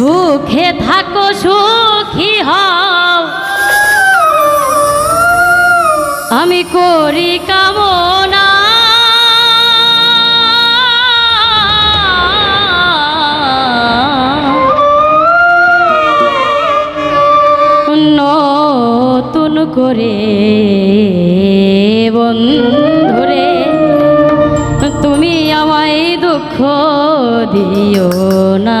সুখে থাকো, সুখী হও। আমি করি কামনা। নতুন করে বন্ধুরে, তুমি আমায় দুঃখ দিও না।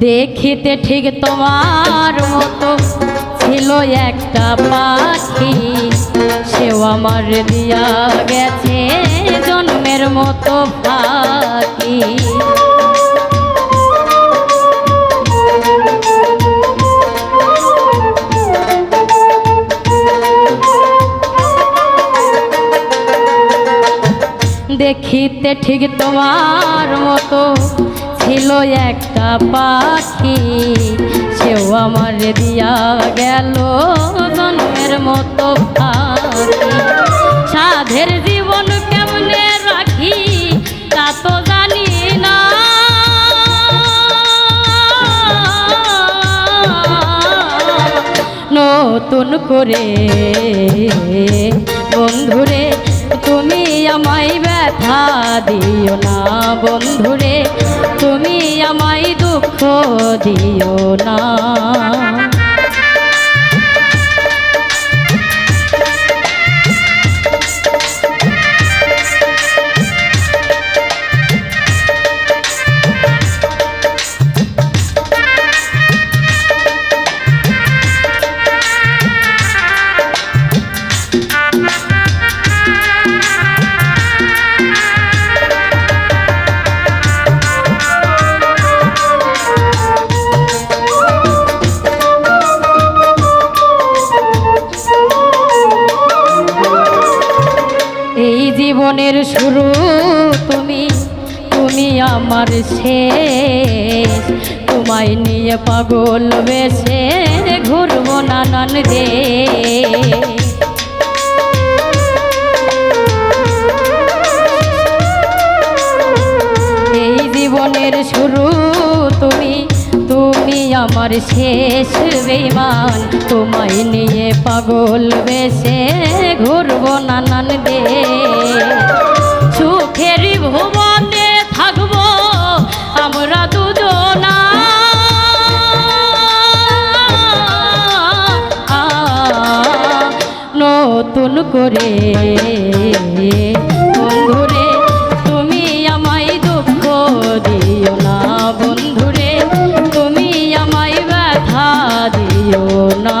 দেখিতে ঠিক তোমার মতো ছিল একটা পাখি। সেও আমার দিয়া গেছে জন্মের মতো পাখি। দেখিতে ঠিক তোমার মতো ছিল একটা পাখি, সেও আমার দিয়া গেল জন্মের মতো পাখি। সাধের জীবন কেমনে রাখি, তা তো জানি না। নতুন করে বন্ধুরে ব্যথা দিও না বন্ধুরে তুমি আমায় দুঃখ দিও না। শুরু তুমি তুমি আমার শেষ। তোমায় নিয়ে পাগল বেশে ঘুরবো নানান দে এই জীবনের শুরু তুমি তুমি আমার শেষ বেমান তোমায় নিয়ে পাগল বেশে ঘুরবো নানান দে নতুন করে। বন্ধুরে তুমি আমায় দুঃখ দিও না বন্ধুরে তুমি আমায় ব্যথা দিও না।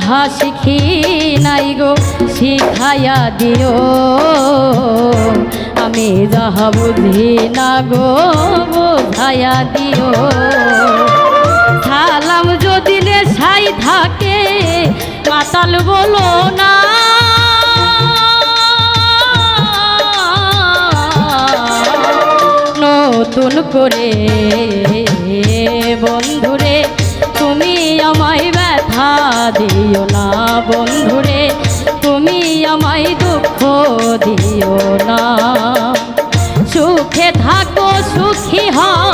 যাহা শিখি নাই গো, শিখাইয়া দিও। আমি যাহা বুঝি না গো, বোঝাইয়া দিও। সালাম যদি নেশাই থাকে, মাতাল বলো না। নতুন করে, বন্ধুরে, তুমি আমায় ব্যথা দিও না বন্ধুরে তুমি আমায় দুঃখ দিও না। সুখে থাকো সুখী হও